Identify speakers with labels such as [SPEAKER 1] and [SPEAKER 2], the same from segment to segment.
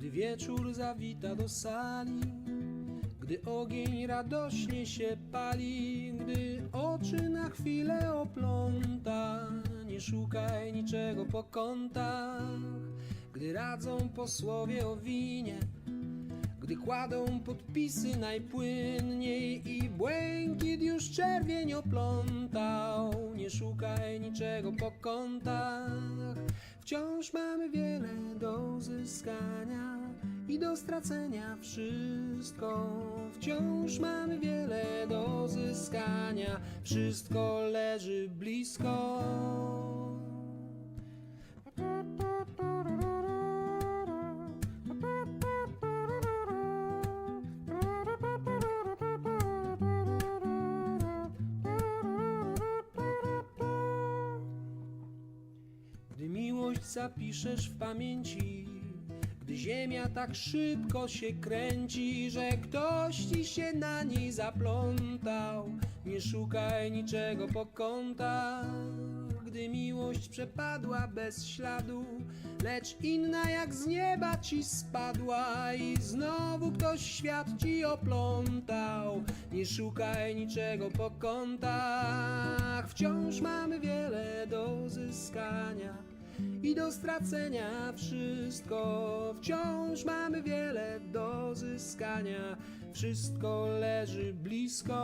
[SPEAKER 1] Gdy wieczór zawita do sali, gdy ogień radośnie się pali, gdy oczy na chwilę opląta, nie szukaj niczego po kątach, gdy radzą posłowie o winie, gdy kładą podpisy najpłynniej i błękit już czerwień oplątał, nie szukaj niczego po kątach. Wciąż mamy wiele do zyskania i do stracenia wszystko. Wciąż mamy wiele do zyskania, wszystko leży zapiszesz w pamięci, gdy ziemia tak szybko się kręci, że ktoś ci się na niej zaplątał, nie szukaj niczego po kątach. Gdy miłość przepadła bez śladu, lecz inna jak z nieba ci spadła i znowu ktoś świat ci oplątał, nie szukaj niczego po kątach. Wciąż mamy wiele do zyskania i do stracenia wszystko. Wciąż mamy wiele do zyskania, wszystko leży blisko.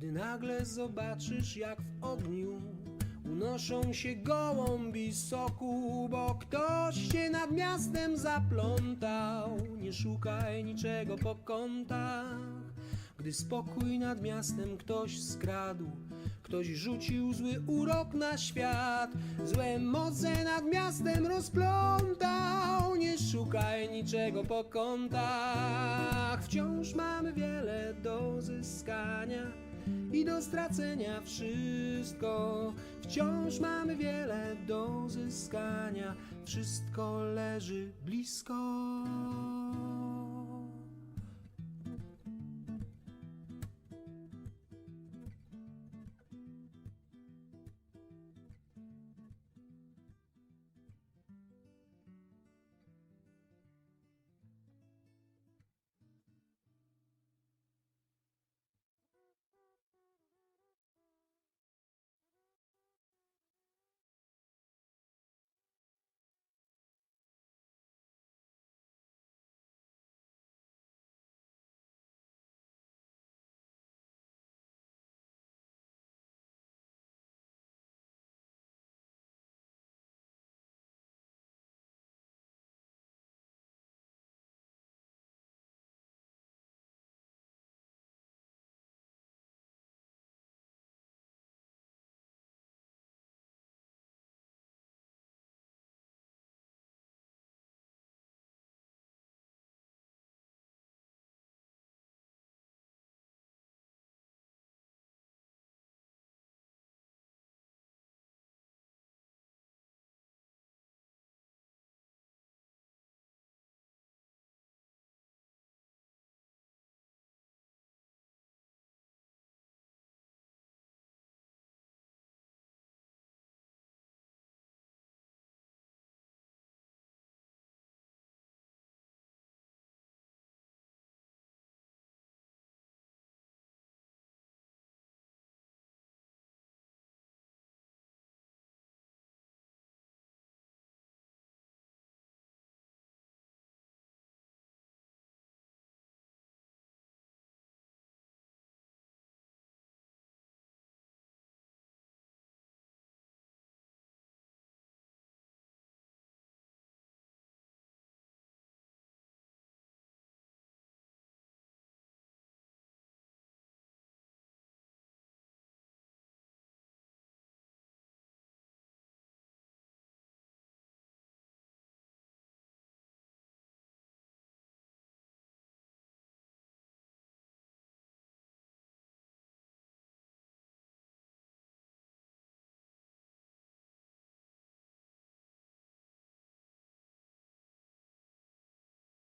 [SPEAKER 1] Gdy nagle zobaczysz, jak w ogniu unoszą się gołąbi soku, bo ktoś się nad miastem zaplątał, nie szukaj niczego po kątach. Gdy spokój nad miastem ktoś skradł, ktoś rzucił zły urok na świat, złe moce nad miastem rozplątał, nie szukaj niczego po kątach. Wciąż mamy wiele do zyskania i do stracenia wszystko. Wciąż mamy wiele do zyskania, wszystko leży blisko.